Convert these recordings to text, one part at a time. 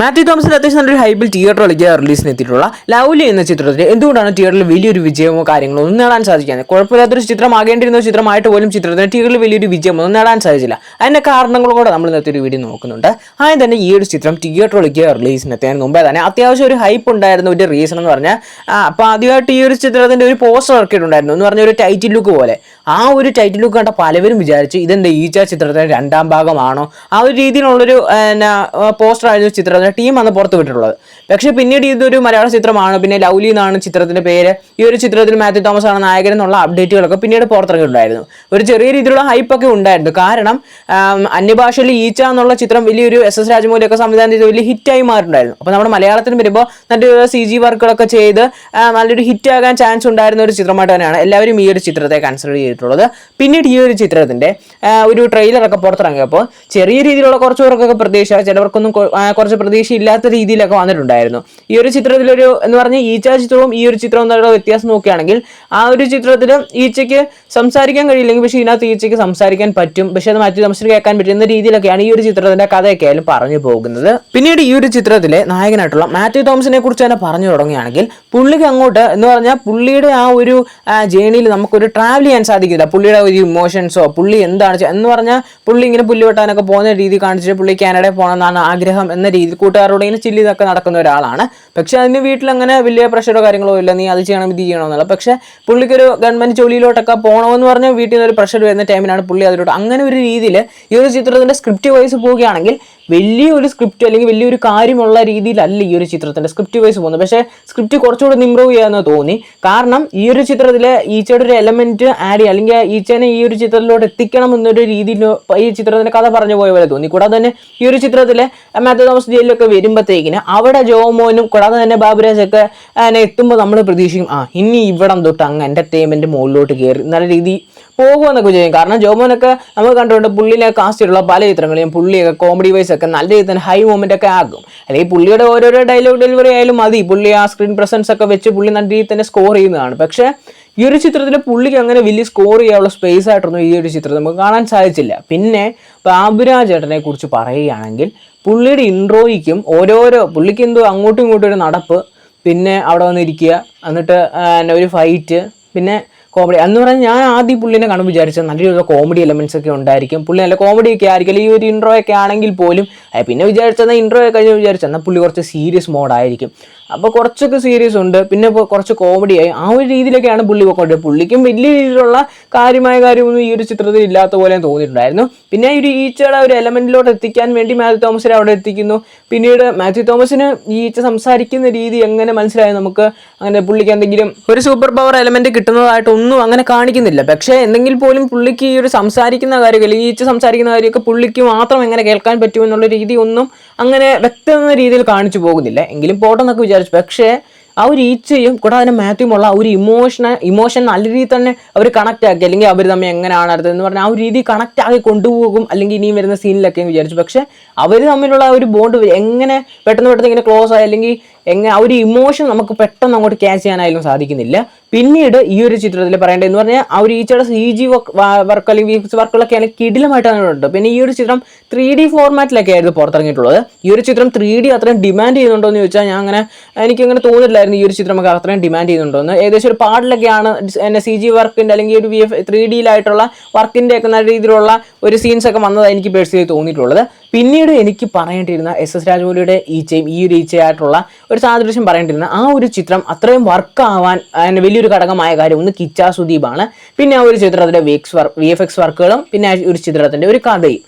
Mathew Thomas അത്യാവശ്യം നല്ലൊരു ഹൈബിൽ തിയേറ്ററിലേക്ക് റിലീസിന് എത്തിയിട്ടുള്ള ലൗലി എന്ന ചിത്രത്തിൽ എന്തുകൊണ്ടാണ് തിയേറ്ററിൽ വലിയൊരു വിജയമോ കാര്യങ്ങളോ ഒന്നും നേടാൻ സാധിക്കാതെ കുഴപ്പമില്ലാത്തൊരു ചിത്രമാകേണ്ടിരുന്ന ചിത്രമായിട്ട് പോലും ചിത്രത്തിന് തിയേറ്ററിൽ വലിയൊരു വിജയമൊന്നും നേടാൻ സാധിച്ചില്ല. അതിന്റെ കാരണങ്ങളോടെ നമ്മൾ ഇന്നത്തെ ഒരു വീഡിയോ നോക്കുന്നുണ്ട്. ആദ്യം തന്നെ ഈ ഒരു ചിത്രം തിയേറ്ററിലേക്ക് റിലീസിന് എത്തിയതിന് മുമ്പേ തന്നെ അത്യാവശ്യം ഒരു ഹൈപ്പ് ഉണ്ടായിരുന്ന. ഒരു റീസൺ എന്ന് പറഞ്ഞാൽ അപ്പോൾ ആദ്യമായിട്ട് ഈ ഒരു ചിത്രത്തിന്റെ ഒരു പോസ്റ്റർ ഇറക്കിയിട്ടുണ്ടായിരുന്നു. എന്ന് പറഞ്ഞ ഒരു ടൈറ്റിൽ ലുക്ക് പോലെ. ആ ഒരു ടൈറ്റിൽ ലുക്ക് കണ്ട പലവരും വിചാരിച്ചു ഇതെന്താ ഈച്ച ചിത്രത്തിന്റെ രണ്ടാം ഭാഗമാണോ? ആ ഒരു രീതിയിലുള്ളൊരു പോസ്റ്റർ ആയിരുന്നു ചിത്രത്തിന്റെ ടീം അന്ന് പുറത്ത് വിട്ടിട്ടുള്ളത്. പക്ഷേ പിന്നീട് ഇതൊരു മലയാള ചിത്രമാണ്. പിന്നെ ലൗലി എന്നാണ് ചിത്രത്തിന്റെ പേര്. ഈ ഒരു ചിത്രത്തിൽ മാത്യു തോമസ് ആണ് നായകൻ എന്നുള്ള അപ്ഡേറ്റുകളൊക്കെ പിന്നീട് പുറത്തിറങ്ങിയിട്ടുണ്ടായിരുന്നു. ഒരു ചെറിയ രീതിയിലുള്ള ഹൈപ്പൊക്കെ ഉണ്ടായിരുന്നു. കാരണം അന്യഭാഷയിൽ ഈച്ച എന്നുള്ള ചിത്രം വലിയൊരു എസ് എസ് രാജമൗലിയൊക്കെ സംവിധാനം ചെയ്ത് വലിയ ഹിറ്റായി മാറിയിട്ടുണ്ടായിരുന്നു. അപ്പോൾ നമ്മുടെ മലയാളത്തിന് വരുമ്പോൾ നല്ലൊരു സി ജി വർക്കുകളൊക്കെ ചെയ്ത് നല്ലൊരു ഹിറ്റ് ആകാൻ ചാൻസ് ഉണ്ടായിരുന്ന ഒരു ചിത്രമായിട്ട് തന്നെയാണ് എല്ലാവരും ഈ ഒരു ചിത്രത്തെ കൺസിഡർ ചെയ്തിട്ടുള്ളത്. പിന്നീട് ഈ ഒരു ചിത്രത്തിന്റെ ഒരു ട്രെയിലറൊക്കെ പുറത്തിറങ്ങിയപ്പോൾ ചെറിയ രീതിയിലുള്ള കുറച്ച് പേർക്കൊക്കെ പ്രതീക്ഷ ചിലവർക്കൊന്നും കുറച്ച് പ്രതീക്ഷ ഇല്ലാത്ത രീതിയിലൊക്കെ വന്നിട്ടുണ്ടായിരുന്നു. ഈ ഒരു ചിത്രത്തിലൊരു എന്ന് പറഞ്ഞ ഈച്ച ചിത്രവും ഈ ഒരു ചിത്രവും തമ്മിലുള്ള വ്യത്യാസം നോക്കുകയാണെങ്കിൽ ആ ഒരു ചിത്രത്തിൽ ഈച്ചയ്ക്ക് സംസാരിക്കാൻ കഴിയില്ലെങ്കിൽ പക്ഷേ ഇതിനകത്ത് ഈച്ചയ്ക്ക് സംസാരിക്കാൻ പറ്റും. പക്ഷേ അത് മറ്റു മനുഷ്യർ കേൾക്കാൻ പറ്റുന്ന രീതിയിലൊക്കെയാണ് ഈ ഒരു ചിത്രത്തിന്റെ കഥയൊക്കെ ആയാലും പറഞ്ഞു പോകുന്നത്. പിന്നീട് ഈ ഒരു ചിത്രത്തിലെ നായകനായിട്ടുള്ള മാത്യു തോമസിനെ കുറിച്ച് തന്നെ പറഞ്ഞു തുടങ്ങുകയാണെങ്കിൽ പുള്ളിക്ക് അങ്ങോട്ട് എന്ന് പറഞ്ഞാൽ പുള്ളിയുടെ ആ ഒരു ജേണിയിൽ നമുക്കൊരു ട്രാവൽ ചെയ്യാൻ സാധിക്കില്ല. പുള്ളിയുടെ ഒരു ഇമോഷൻസോ പുള്ളി എന്താണ് എന്ന് പറഞ്ഞാൽ പുള്ളി ഇങ്ങനെ പുല്ല് വെട്ടാനൊക്കെ പോകുന്ന രീതി കാണിച്ചിട്ട് പുള്ളി കാനഡയിൽ പോകണമെന്നാണ് ആഗ്രഹം എന്ന രീതിയിൽ കൂട്ടുകാരോട് ഇങ്ങനെ ചില്ലിതൊക്കെ നടക്കുന്ന ഒരാളാണ്. പക്ഷേ അതിന് വീട്ടിൽ അങ്ങനെ വലിയ പ്രഷറോ കാര്യങ്ങളോ ഇല്ല. നീ അത് ചെയ്യണം ഇത് ചെയ്യണം എന്നുള്ള പക്ഷെ പുള്ളിക്കൊരു ഗവൺമെന്റ് ജോലിയിലോട്ടൊക്കെ പോകണമെന്ന് പറഞ്ഞാൽ വീട്ടിൽ നിന്ന് ഒരു പ്രഷർ വരുന്ന ടൈമിലാണ് പുള്ളി അതിലോട്ട്. അങ്ങനെ ഒരു രീതിയിൽ ഈ ഒരു ചിത്രത്തിന്റെ സ്ക്രിപ്റ്റ് വൈസ് പോവുകയാണെങ്കിൽ വലിയൊരു സ്ക്രിപ്റ്റ് അല്ലെങ്കിൽ വലിയൊരു കാര്യമുള്ള രീതിയിലല്ല ഈ ഒരു ചിത്രത്തിന്റെ സ്ക്രിപ്റ്റ് വൈസ് പോകുന്നത്. പക്ഷേ സ്ക്രിപ്റ്റ് കുറച്ചുകൂടി ഇമ്പ്രൂവ് ചെയ്യാമെന്ന് തോന്നി. കാരണം ഈ ഒരു ചിത്രത്തിലെ ഈച്ചയുടെ ഒരു എലമെന്റ് ആഡ് ചെയ്യുക അല്ലെങ്കിൽ ഈച്ചേനെ ഈ ഒരു ചിത്രത്തിലോട്ട് എത്തിക്കണം എന്നൊരു രീതിയിൽ ഈ ചിത്രത്തിന്റെ കഥ പറഞ്ഞു പോയ പോലെ തോന്നി. കൂടാതെ തന്നെ ഈ ഒരു ചിത്രത്തിലെ മാത്യു തോമസ് ജയിലിലൊക്കെ വരുമ്പോഴത്തേക്കിന് അവിടെ ജോമോനും കൂടാതെ തന്നെ ബാബുരാജ് ഒക്കെ അങ്ങനെ എത്തുമ്പോൾ നമ്മൾ പ്രതീക്ഷിക്കും ആ ഇനി ഇവിടം തൊട്ട് അങ്ങ് എന്റർടൈൻമെന്റ് മുകളിലോട്ട് കയറി നല്ല രീതി പോകുമെന്നൊക്കെ ചെയ്യും കാരണം ജോമോനൊക്കെ നമ്മൾ കണ്ടുകൊണ്ട് പുള്ളിനെ കാസ്റ്റ് ചെയ്തിട്ടുള്ള പല ചിത്രങ്ങളെയും പുള്ളിയൊക്കെ കോമഡി വൈസ് ഒക്കെ നല്ല രീതിയിൽ തന്നെ ഹൈ മൂമെന്റ് ഒക്കെ ആകും അല്ലെങ്കിൽ പുള്ളിയുടെ ഓരോരോ ഡയലോഗ് ഡെലിവറി ആയാലും മതി. പുള്ളി ആ സ്ക്രീൻ പ്രസൻസ് ഒക്കെ വെച്ച് പുള്ളി നല്ല രീതിയിൽ തന്നെ സ്കോർ ചെയ്യുന്നതാണ്. പക്ഷേ ഈ ഒരു ചിത്രത്തിൽ പുള്ളിക്ക് അങ്ങനെ വലിയ സ്കോർ ചെയ്യാനുള്ള സ്പേസ് ആയിട്ടൊന്നും ഈ ഒരു ചിത്രം നമുക്ക് കാണാൻ സാധിച്ചില്ല. പിന്നെ ബാബുരാജ് ചേട്ടനെ കുറിച്ച് പറയുകയാണെങ്കിൽ പുള്ളിയുടെ ഇൻട്രോയ്ക്കും ഓരോരോ പുള്ളിക്ക് എന്തോ അങ്ങോട്ടും ഇങ്ങോട്ടും ഒരു നടപ്പ് പിന്നെ അവിടെ വന്നിരിക്കുക എന്നിട്ട് എന്നെ ഒരു ഫൈറ്റ് പിന്നെ കോമഡി എന്ന് പറഞ്ഞാൽ ഞാൻ ആദ്യം പുള്ളിനെ കാണും വിചാരിച്ചത് നല്ല രീതിയിലുള്ള കോമഡി എലമെൻസ് ഒക്കെ ഉണ്ടായിരിക്കും. പുള്ളി നല്ല കോമഡി ഒക്കെ ആയിരിക്കും. ഈ ഒരു ഇൻട്രോ ഒക്കെ ആണെങ്കിൽ പോലും പിന്നെ വിചാരിച്ചെന്നാൽ ഇൻട്രോ ഒക്കെ കഴിഞ്ഞ് വിചാരിച്ചെന്നാൽ പുള്ളി കുറച്ച് സീരിയസ് മോഡായിരിക്കും അപ്പോൾ കുറച്ചൊക്കെ സീരിയസ് ഉണ്ട്. പിന്നെ കുറച്ച് കോമഡിയായി ആ ഒരു രീതിയിലൊക്കെയാണ് പുള്ളി പോയിക്കൊണ്ടത് പുള്ളിക്കും വലിയ രീതിയിലുള്ള കാര്യമായ കാര്യമൊന്നും ഈ ഒരു ചിത്രത്തിൽ ഇല്ലാത്ത പോലെ തോന്നിയിട്ടുണ്ടായിരുന്നു. പിന്നെ ഈ ഒരു ഈച്ചയുടെ ഒരു എലമെന്റിലോട്ട് എത്തിക്കാൻ വേണ്ടി മാത്യു തോമസിനെ അവിടെ എത്തിക്കുന്നു. പിന്നീട് മാത്യു തോമസിന് ഈ ഈച്ച സംസാരിക്കുന്ന രീതി എങ്ങനെ മനസ്സിലായി? നമുക്ക് അങ്ങനെ പുള്ളിക്ക് എന്തെങ്കിലും ഒരു സൂപ്പർ പവർ എലമെന്റ് കിട്ടുന്നതായിട്ടൊന്നും അങ്ങനെ കാണിക്കുന്നില്ല. പക്ഷേ എന്തെങ്കിൽ പോലും പുള്ളിക്ക് ഈ ഒരു സംസാരിക്കുന്ന കാര്യം അല്ലെങ്കിൽ ഈച്ച സംസാരിക്കുന്ന കാര്യമൊക്കെ പുള്ളിക്ക് മാത്രം എങ്ങനെ കേൾക്കാൻ പറ്റുമെന്നുള്ള രീതി ഒന്നും അങ്ങനെ വ്യക്തമായ രീതിയിൽ കാണിച്ചു പോകുന്നില്ല. എങ്കിലും പോട്ടെന്നൊക്കെ വിചാരിച്ചു. പക്ഷേ ആ ഒരു ഈച്ചയും കൂടാതെ തന്നെ മാത്യുമുള്ള ആ ഒരു ഇമോഷണൽ ഇമോഷൻ നല്ല രീതിയിൽ തന്നെ അവർ കണക്ട് ആക്കി. അല്ലെങ്കിൽ അവർ തമ്മിൽ എങ്ങനെയാണ് അടുത്തത് എന്ന് പറഞ്ഞാൽ ആ ഒരു രീതി കണക്ട് ആക്കി കൊണ്ടുപോകും. അല്ലെങ്കിൽ ഇനിയും വരുന്ന സീനിലൊക്കെ വിചാരിച്ചു. പക്ഷേ അവർ തമ്മിലുള്ള ആ ഒരു ബോണ്ട് എങ്ങനെ പെട്ടെന്ന് പെട്ടെന്ന് ഇങ്ങനെ ക്ലോസ് ആയി? അല്ലെങ്കിൽ എങ്ങനെ ആ ഒരു ഇമോഷൻ നമുക്ക് പെട്ടെന്ന് അങ്ങോട്ട് ക്യാച്ച് ചെയ്യാനായാലും സാധിക്കുന്നില്ല. പിന്നീട് ഈ ഒരു ചിത്രത്തിൽ പറയേണ്ടത് എന്ന് പറഞ്ഞാൽ ആ ഒരു ഈച്ചയുടെ സി ജി വർക്ക് അല്ലെങ്കിൽ വിക്സ് വർക്കുകളൊക്കെ ആണെങ്കിൽ കിടിലമായിട്ടാണ് ഉണ്ട്. പിന്നെ ഈ ഒരു ചിത്രം ത്രീ ഡി ഫോർമാറ്റിലൊക്കെ ആയിരുന്നു പുറത്തിറങ്ങിയിട്ടുള്ളത്. ഈ ഒരു ചിത്രം ത്രീ ഡി അത്രയും ഡിമാൻഡ് ചെയ്യുന്നുണ്ടോ എന്ന് ചോദിച്ചാൽ ഞാൻ അങ്ങനെ എനിക്ക് അങ്ങനെ തോന്നില്ലായിരുന്നു ഈ ഒരു ചിത്രം ഒക്കെ അത്രയും ഡിമാൻഡ് ചെയ്യുന്നുണ്ടോ എന്ന്. ഏകദേശം ഒരു പാടിലൊക്കെയാണ് എന്നെ സി ജി വർക്കിന്റെ അല്ലെങ്കിൽ ഒരു വി എഫ് ത്രീ ഡിയിലായിട്ടുള്ള വർക്കിന്റെ ഒക്കെ നല്ല രീതിയിലുള്ള ഒരു സീൻസ് ഒക്കെ വന്നതാണ് എനിക്ക് പേഴ്സണലി തോന്നിയിട്ടുള്ളത്. പിന്നീട് എനിക്ക് പറയേണ്ടിയിരുന്ന എസ് എസ് രാജമൗലിയുടെ ഈച്ചയും ഈ ഒരു ഈച്ചയായിട്ടുള്ള ഒരു സാദൃശ്യം പറയേണ്ടിയിരുന്ന ആ ഒരു ചിത്രം അത്രയും വർക്ക് ആവാൻ അതിന് വലിയൊരു ഘടകമായ കാര്യം ഒന്ന് കിച്ച സുദീപാണ് പിന്നെ ആ ഒരു ചിത്രത്തിന്റെ V X work V F X വർക്കുകളും പിന്നെ ഒരു ചിത്രത്തിന്റെ ഒരു കഥയും.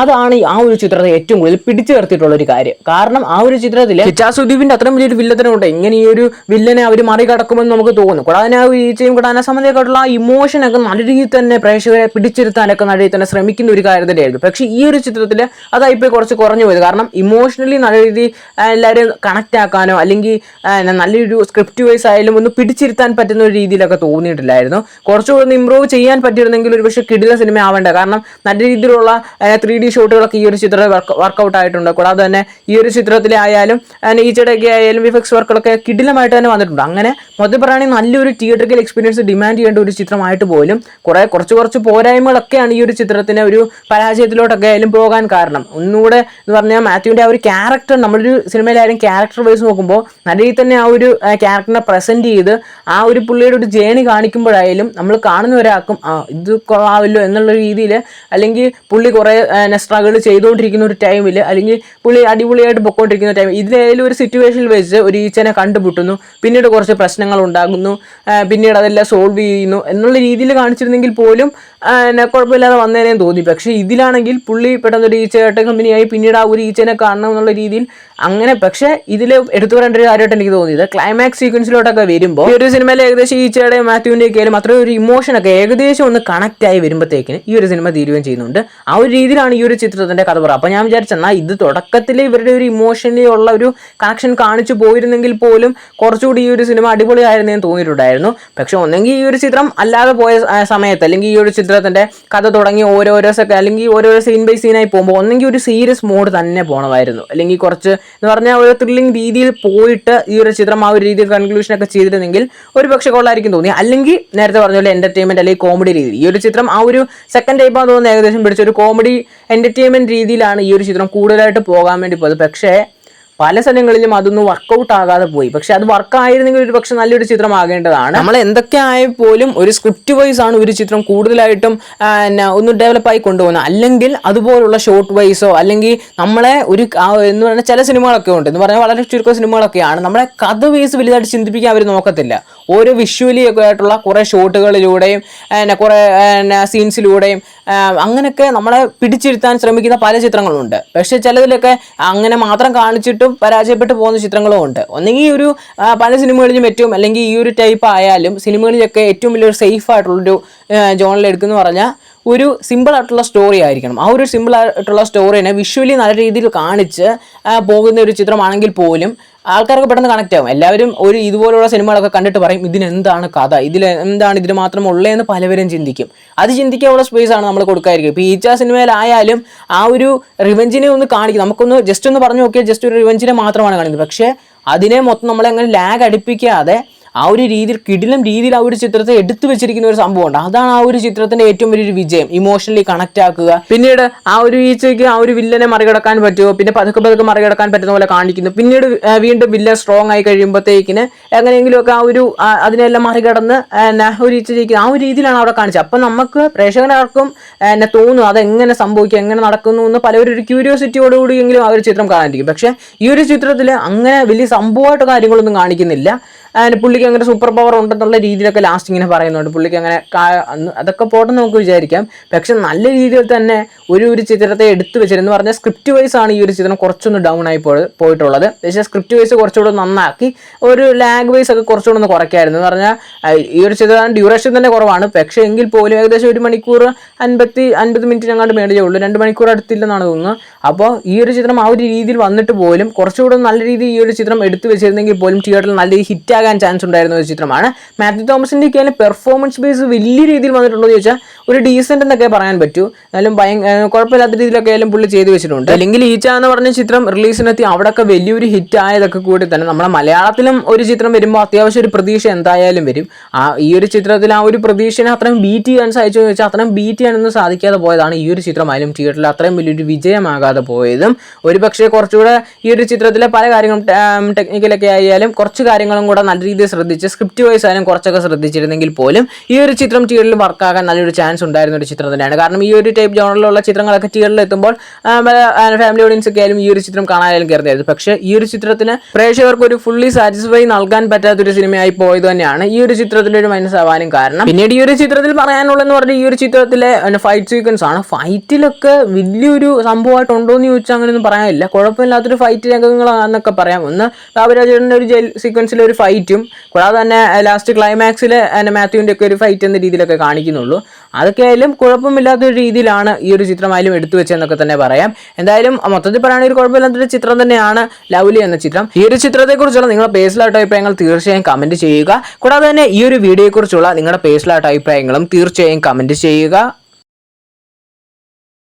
അതാണ് ആ ഒരു ചിത്രത്തെ ഏറ്റവും കൂടുതൽ പിടിച്ചു നിർത്തിയിട്ടുള്ള ഒരു കാര്യം. കാരണം ആ ഒരു ചിത്രത്തിൽ സുദീപിന്റെ അത്രയും വലിയൊരു വില്ലത്തിനുണ്ട് ഇങ്ങനെ ഈ ഒരു വില്ലനെ അവർ മറികടക്കുമെന്ന് നമുക്ക് തോന്നുന്നു കൂടാതെ ആ ഈച്ചയും കൂടാതെ അതിനെ സംബന്ധിച്ചിട്ടുള്ള ആ ഇമോഷനൊക്കെ നല്ല രീതിയിൽ തന്നെ പ്രേക്ഷകരെ പിടിച്ചിരുത്താനൊക്കെ നല്ല രീതിയിൽ തന്നെ ശ്രമിക്കുന്ന ഒരു കാര്യം തന്നെയായിരുന്നു പക്ഷേ ഈ ഒരു ചിത്രത്തിൽ അതായിപ്പോൾ കുറച്ച് കുറഞ്ഞു പോയത്. കാരണം ഇമോഷണലി നല്ല രീതിയിൽ എല്ലാവരും കണക്റ്റ് ആക്കാനോ അല്ലെങ്കിൽ നല്ലൊരു സ്ക്രിപ്റ്റ് വൈസ് ആയാലും ഒന്ന് പിടിച്ചിരുത്താൻ പറ്റുന്ന ഒരു രീതിയിലൊക്കെ തോന്നിയിട്ടില്ലായിരുന്നു. കുറച്ചുകൂടി ഒന്ന് ഇമ്പ്രൂവ് ചെയ്യാൻ പറ്റിയിരുന്നെങ്കിൽ ഒരു പക്ഷേ കിടില സിനിമ ആവേണ്ട. കാരണം നല്ല രീതിയിലുള്ള ത്രീ ഡി ഷോട്ടുകളൊക്കെ ഈ ഒരു ചിത്രത്തിൽ വർക്കൗട്ട് ആയിട്ടുണ്ട്. കൂടാതെ തന്നെ ഈ ഒരു ചിത്രത്തിലെ ആയാലും ഈച്ചയുടെയൊക്കെ ആയാലും വിഫക്സ് വർക്കുകളൊക്കെ കിടിലമായിട്ട് തന്നെ വന്നിട്ടുണ്ട്. അങ്ങനെ മൊത്തം പറയുകയാണെങ്കിൽ നല്ലൊരു തിയേറ്ററിക്കൽ എക്സ്പീരിയൻസ് ഡിമാൻഡ് ചെയ്യേണ്ട ഒരു ചിത്രമായിട്ട് പോലും കുറേ കുറച്ച് കുറച്ച് പോരായ്മകളൊക്കെയാണ് ഈ ഒരു ചിത്രത്തിന് ഒരു പരാജയത്തിലോട്ടൊക്കെ ആയാലും പോകാൻ കാരണം. ഒന്നുകൂടെ എന്ന് പറഞ്ഞാൽ മാത്യുവിന്റെ ആ ഒരു ക്യാരക്ടർ നമ്മളൊരു സിനിമയിലായാലും ക്യാരക്ടർ വൈസ് നോക്കുമ്പോൾ നല്ല രീതിയിൽ തന്നെ ആ ഒരു ക്യാരക്ടറിനെ പ്രസന്റ് ചെയ്ത് ആ ഒരു പുള്ളിയുടെ ഒരു ജേണി കാണിക്കുമ്പോഴായാലും നമ്മൾ കാണുന്ന ഒരാൾക്കും ആ ഇത് കൊള്ളാവില്ലോ എന്നുള്ള രീതിയിൽ അല്ലെങ്കിൽ പുള്ളി കുറേ സ്ട്രഗിൾ ചെയ്തുകൊണ്ടിരിക്കുന്ന ഒരു ടൈമിൽ അല്ലെങ്കിൽ പുള്ളി അടിപൊളിയായിട്ട് പൊക്കോണ്ടിരിക്കുന്ന ടൈം ഇതിലേലും ഒരു സിറ്റുവേഷനിൽ വെച്ച് ഒരു ഈച്ചനെ കണ്ടുമുട്ടുന്നു. പിന്നീട് കുറച്ച് പ്രശ്നങ്ങൾ ഉണ്ടാകുന്നു. പിന്നീട് അതെല്ലാം സോൾവ് ചെയ്യുന്നു. എന്നുള്ള രീതിയിൽ കാണിച്ചിരുന്നെങ്കിൽ പോലും എന്നെ കുഴപ്പമില്ലാതെ വന്നേനേം തോന്നി. പക്ഷേ ഇതിലാണെങ്കിൽ പുള്ളി പെട്ടെന്ന് ഒരു ഏട്ട കമ്പനിയായി പിന്നീട് ആ ഒരു ഈച്ചനെ കാണണം എന്നുള്ള രീതിയിൽ അങ്ങനെ. പക്ഷേ ഇതിൽ എടുത്തു പറയേണ്ട ഒരു കാര്യമായിട്ട് എനിക്ക് തോന്നിയത് ക്ലൈമാക്സ് സീക്വൻസിലോട്ടൊക്കെ വരുമ്പോൾ ഈ ഒരു സിനിമയിൽ ഏകദേശം ഈച്ചയുടെയും മാത്യുവിന്റെ ഒക്കെ ആയാലും അത്രയും ഒരു ഇമോഷനൊക്കെ ഏകദേശം ഒന്ന് കണക്റ്റ് ആയി വരുമ്പോഴത്തേക്കിന് ഈ ഒരു സിനിമ തീരുകയും ചെയ്യുന്നുണ്ട്. ആ ഒരു രീതിയിലാണ് ഈ ഒരു ചിത്രത്തിന്റെ കഥ പറയുക. അപ്പോൾ ഞാൻ വിചാരിച്ചെന്നാൽ ഇത് തുടക്കത്തിൽ ഇവരുടെ ഒരു ഇമോഷനിലുള്ള ഒരു കണക്ഷൻ കാണിച്ചു പോയിരുന്നെങ്കിൽ പോലും കുറച്ചുകൂടി ഈ ഒരു സിനിമ അടിപൊളിയായിരുന്നു എന്ന് തോന്നിയിട്ടുണ്ടായിരുന്നു. പക്ഷേ ഒന്നെങ്കിൽ ഈ ഒരു ചിത്രം അല്ലാതെ പോയ സമയത്ത് അല്ലെങ്കിൽ ഈ ഒരു ചിത്രത്തിന്റെ കഥ തുടങ്ങി ഓരോരോ സെക്കൻഡ് അല്ലെങ്കിൽ ഓരോരോ സീൻ ബൈ സീനായി പോകുമ്പോൾ ഒന്നെങ്കിൽ ഒരു സീരിയസ് മോഡ് തന്നെ പോകണമായിരുന്നു അല്ലെങ്കിൽ കുറച്ച് എന്ന് പറഞ്ഞാൽ ഒരു ത്രില്ലിംഗ് രീതിയിൽ പോയിട്ട് ഈ ഒരു ചിത്രം ആ ഒരു രീതിയിൽ കൺക്ലൂഷൻ ഒക്കെ ചെയ്തിരുന്നെങ്കിൽ ഒരു പക്ഷെ കൊള്ളായിരിക്കും തോന്നി അല്ലെങ്കിൽ നേരത്തെ പറഞ്ഞ പോലെ എന്റർടൈൻമെന്റ് അല്ലെങ്കിൽ കോമഡി രീതി. ഈ ഒരു ചിത്രം ആ ഒരു സെക്കൻഡ് ടൈപ്പാന്ന് തോന്നുന്നു ഏകദേശം പിടിച്ച ഒരു കോമഡി എന്റർടൈൻമെന്റ് രീതിയിലാണ് ഈ ഒരു ചിത്രം കൂടുതലായിട്ട് പോകാൻ വേണ്ടി പോയത്. പക്ഷേ പല സ്ഥലങ്ങളിലും അതൊന്നും വർക്കൗട്ട് ആകാതെ പോയി. പക്ഷെ അത് വർക്ക് ആയിരുന്നെങ്കിൽ ഒരു പക്ഷെ നല്ലൊരു ചിത്രമാകേണ്ടതാണ്. നമ്മൾ എന്തൊക്കെ ആയ പോലും ഒരു സ്ക്രിപ്റ്റ് വൈസ് ആണ് ഒരു ചിത്രം കൂടുതലായിട്ടും ഒന്ന് ഡെവലപ്പായി കൊണ്ടുപോകുന്നത്. അല്ലെങ്കിൽ അതുപോലുള്ള ഷോർട്ട് വൈസോ അല്ലെങ്കിൽ നമ്മളെ ഒരു എന്ന് പറഞ്ഞാൽ ചില സിനിമകളൊക്കെ ഉണ്ട്. എന്ന് പറഞ്ഞാൽ വളരെ ചുരുക്കം സിനിമകളൊക്കെയാണ്. നമ്മളെ കഥ വൈസ് വലുതായിട്ട് ചിന്തിപ്പിക്കാൻ അവർ നോക്കത്തില്ല. ഓരോ വിഷ്വലി ഒക്കെ ആയിട്ടുള്ള കുറേ ഷോട്ടുകളിലൂടെയും എന്നാ കുറേ എന്നാ സീൻസിലൂടെയും അങ്ങനെയൊക്കെ നമ്മളെ പിടിച്ചിരുത്താൻ ശ്രമിക്കുന്ന പല ചിത്രങ്ങളുണ്ട് പക്ഷേ ചിലതിലൊക്കെ അങ്ങനെ മാത്രം കാണിച്ചിട്ടും പരാജയപ്പെട്ടു പോകുന്ന ചിത്രങ്ങളും ഉണ്ട് ഒന്നെങ്കിൽ ഒരു പല സിനിമകളിലും ഏറ്റവും അല്ലെങ്കിൽ ഈ ഒരു ടൈപ്പ് ആയാലും സിനിമകളിലൊക്കെ ഏറ്റവും വലിയൊരു സേഫ് ആയിട്ടുള്ളൊരു ജോണിൽ എടുക്കുന്നു പറഞ്ഞാൽ ഒരു സിമ്പിൾ ആയിട്ടുള്ള സ്റ്റോറി ആയിരിക്കണം. ആ ഒരു സിമ്പിൾ ആയിട്ടുള്ള സ്റ്റോറിനെ വിഷ്വലി നല്ല രീതിയിൽ കാണിച്ച് പോകുന്ന ഒരു ചിത്രമാണെങ്കിൽ പോലും ആൾക്കാർക്ക് പെട്ടെന്ന് കണക്ട് ആവും. എല്ലാവരും ഒരു ഇതുപോലുള്ള സിനിമകളൊക്കെ കണ്ടിട്ട് പറയും ഇതിന് എന്താണ് കഥ? ഇതിൽ എന്താണ് ഇതിന് മാത്രം ഉള്ളതെന്ന് പലവരും ചിന്തിക്കും. അത് ചിന്തിക്കാനുള്ള സ്പേസ് ആണ് നമ്മൾ കൊടുക്കാതിരിക്കും ഇപ്പോൾ ഈച്ച സിനിമയിലായാലും ആ ഒരു റിവഞ്ചിനെ ഒന്ന് കാണിക്കും. നമുക്കൊന്ന് ജസ്റ്റ് ഒന്ന് പറഞ്ഞു നോക്കിയാൽ ജസ്റ്റ് ഒരു റിവഞ്ചിനെ മാത്രമാണ് കാണിക്കുന്നത്. പക്ഷേ അതിനെ മൊത്തം നമ്മളെങ്ങനെ ലാഗ് അടുപ്പിക്കാതെ ആ ഒരു രീതിയിൽ കിടിലം രീതിയിൽ ആ ഒരു ചിത്രത്തെ എടുത്തു വെച്ചിരിക്കുന്ന ഒരു സംഭവമുണ്ട്. അതാണ് ആ ഒരു ചിത്രത്തിന്റെ ഏറ്റവും വലിയൊരു വിജയം. ഇമോഷണലി കണക്ട് ആക്കുക. പിന്നീട് ആ ഒരു ഈച്ചയ്ക്ക് ആ ഒരു വില്ലനെ മറികടക്കാൻ പറ്റുമോ? പിന്നെ പതുക്കെ പതുക്കെ മറികടക്കാൻ പറ്റുന്ന പോലെ കാണിക്കുന്നു. പിന്നീട് വീണ്ടും വില്ലൻ സ്ട്രോങ് ആയി കഴിയുമ്പോഴത്തേക്കിന് എങ്ങനെയെങ്കിലുമൊക്കെ ആ ഒരു അതിനെല്ലാം മറികടന്ന് ഒരു ഈച്ച ആ ഒരു രീതിയിലാണ് അവിടെ കാണിച്ചത്. അപ്പം നമുക്ക് പ്രേക്ഷകരാർക്കും എന്നെ തോന്നും അതെങ്ങനെ സംഭവിക്കും എങ്ങനെ നടക്കുന്നു എന്ന് പലവരും ഒരു ക്യൂരിയോസിറ്റിയോടുകൂടിയെങ്കിലും ആ ഒരു ചിത്രം കാണാനിരിക്കും. പക്ഷേ ഈ ഒരു ചിത്രത്തിൽ അങ്ങനെ വലിയ സംഭവമായിട്ട് കാര്യങ്ങളൊന്നും കാണിക്കുന്നില്ല. ആൻഡ് പുള്ളിക്ക് അങ്ങനെ സൂപ്പർ പവർ ഉണ്ടെന്നുള്ള രീതിയിലൊക്കെ ലാസ്റ്റ് ഇങ്ങനെ പറയുന്നുണ്ട്. പുള്ളിക്ക് അങ്ങനെ അതൊക്കെ പോട്ടെ നമുക്ക് വിചാരിക്കാം. പക്ഷെ നല്ല രീതിയിൽ തന്നെ ഒരു ഒരു ചിത്രത്തെ എടുത്തു വെച്ചിരുന്നു. പറഞ്ഞാൽ സ്ക്രിപ്റ്റ് വൈസ് ആണ് ഈ ഒരു ചിത്രം കുറച്ചൊന്ന് ഡൗൺ ആയി പോയിട്ടുള്ളത്. പക്ഷേ സ്ക്രിപ്റ്റ് വൈസ് കുറച്ചുകൂടെ നന്നാക്കി ഒരു ലാഗ് വൈസ് ഒക്കെ കുറച്ചുകൂടെ ഒന്ന് കുറയ്ക്കായിരുന്നു. എന്ന് പറഞ്ഞാൽ ഈ ഒരു ചിത്രം ഡ്യൂറേഷൻ തന്നെ കുറവാണ്. പക്ഷേ എങ്കിൽ പോലും ഏകദേശം ഒരു മണിക്കൂർ അൻപത്തി അൻപത് മിനിറ്റ് ഞങ്ങളുടെ മേടിച്ചേ ഉള്ളൂ. രണ്ട് മണിക്കൂർ അടുത്തില്ലെന്നാണ് തോന്നുന്നത്. അപ്പോൾ ഈ ഒരു ചിത്രം ആ ഒരു രീതിയിൽ വന്നിട്ട് പോലും കുറച്ചുകൂടെ നല്ല രീതിയിൽ ഈ ഒരു ചിത്രം എടുത്തു വെച്ചിരുന്നെങ്കിൽ പോലും തിയേറ്ററിൽ നല്ല ഹിറ്റ് ആകാൻ ചാൻസ് ഉണ്ടായിരുന്ന ഒരു ചിത്രമാണ്. മാത്യു തോമസിന്റെ ഒക്കെ പെർഫോമൻസ് ബേസ് വലിയ രീതിയിൽ വന്നിട്ടുണ്ടോ എന്ന് ചോദിച്ചാൽ ഒരു ഡീസെന്റ് എന്നൊക്കെ പറയാൻ പറ്റൂ. എന്നാലും ഭയങ്കര കുഴപ്പമില്ലാത്ത രീതിയിലൊക്കെ ആയാലും പുള്ളി ചെയ്തു വെച്ചിട്ടുണ്ട്. അല്ലെങ്കിൽ ഈച്ച എന്ന് പറഞ്ഞ ചിത്രം റിലീസിനെത്തി അവിടെയൊക്കെ വലിയൊരു ഹിറ്റ് ആയതൊക്കെ കൂടി തന്നെ. നമ്മുടെ മലയാളത്തിലും ഒരു ചിത്രം വരുമ്പോൾ അത്യാവശ്യം ഒരു പ്രതീക്ഷ എന്തായാലും വരും. ആ ഈ ഒരു ചിത്രത്തിൽ ആ ഒരു പ്രതീക്ഷനെ അത്രയും ബീറ്റ് ചെയ്യാൻ സാധിച്ചു എന്ന് വെച്ചാൽ അത്രയും ബീറ്റ് ചെയ്യാനൊന്നും സാധിക്കാതെ പോയതാണ് ഈ ഒരു ചിത്രം. ചിത്രമായാലും തിയേറ്ററിൽ അത്രയും വലിയൊരു വിജയമാകാതെ പോയതും. ഒരു പക്ഷേ കുറച്ചുകൂടെ ഈ ഒരു ചിത്രത്തിലെ പല കാര്യങ്ങളും ടെക്നിക്കലൊക്കെ ആയാലും കുറച്ച് കാര്യങ്ങളും കൂടെ നല്ല രീതിയിൽ ശ്രദ്ധിച്ച് സ്ക്രിപ്റ്റ് വൈസ് ആയാലും കുറച്ചൊക്കെ ശ്രദ്ധിച്ചിരുന്നെങ്കിൽ പോലും ഈ ഒരു ചിത്രം തിയേറ്ററിൽ വർക്കാകാൻ നല്ലൊരു ചാൻസ് ഉണ്ടായിരുന്ന ഒരു ചിത്രം തന്നെയാണ്. കാരണം ഈ ഒരു ടൈപ്പ് ജോണറിലുള്ള ചിത്രങ്ങളൊക്കെ തിയേറ്ററിൽ എത്തുമ്പോൾ ഫാമിലി ഓഡിയൻസ് ഒക്കെ ആയാലും ഈ ഒരു ചിത്രം കാണാനായാലും കയറുന്നതായിരുന്നു. പക്ഷേ ഈ ഒരു ചിത്രത്തിന് പ്രേക്ഷകർക്ക് ഒരു ഫുള്ളി സാറ്റിസ്ഫൈ നൽകാൻ പറ്റാത്തൊരു സിനിമയായി പോയത് തന്നെയാണ് ഈ ഒരു ചിത്രത്തിന്റെ ഒരു മൈനസ് ആവാനും കാരണം. പിന്നീട് ഈ ഒരു ചിത്രത്തിൽ പറയാനുള്ളതെന്ന് പറഞ്ഞാൽ ഈ ഒരു ചിത്രത്തിലെ ഫൈറ്റ് സീക്വൻസ് ആണ്. ഫൈറ്റിലൊക്കെ വലിയൊരു സംഭവമായിട്ട് എന്ന് ചോദിച്ചാൽ അങ്ങനെയൊന്നും പറയാനില്ല. കുഴപ്പമില്ലാത്തൊരു ഫൈറ്റ് രംഗങ്ങളാണെന്നൊക്കെ പറയാം. ഒന്ന് ബാബുരാജേട്ടന്റെ ഒരു ജയിൽ സീക്വൻസിലെ ഒരു ഫൈറ്റും കൂടാതെ തന്നെ ലാസ്റ്റ് ക്ലൈമാക്സിൽ മാത്യുവിന്റെ ഒക്കെ ഒരു ഫൈറ്റ് എന്ന രീതിയിലൊക്കെ കാണിക്കുന്നുള്ളൂ. അതൊക്കെ ആയാലും കുഴപ്പമില്ലാത്തൊരു രീതിയിലാണ് ഈ ഒരു ചിത്രമായാലും എടുത്തു വെച്ചതെന്നൊക്കെ തന്നെ പറയാം. എന്തായാലും മൊത്തത്തിൽ പറയുകയാണെങ്കിൽ ഒരു കുഴപ്പമില്ലാത്തൊരു ചിത്രം തന്നെയാണ് ലവ്ലി എന്ന ചിത്രം. ഈ ഒരു ചിത്രത്തെക്കുറിച്ചുള്ള നിങ്ങളുടെ പേഴ്സണലായിട്ട് അഭിപ്രായങ്ങൾ തീർച്ചയായും കമന്റ് ചെയ്യുക. കൂടാതെ തന്നെ ഈ ഒരു വീഡിയോയെക്കുറിച്ചുള്ള നിങ്ങളുടെ പേഴ്സണലായിട്ട് അഭിപ്രായങ്ങളും തീർച്ചയായും കമന്റ് ചെയ്യുക.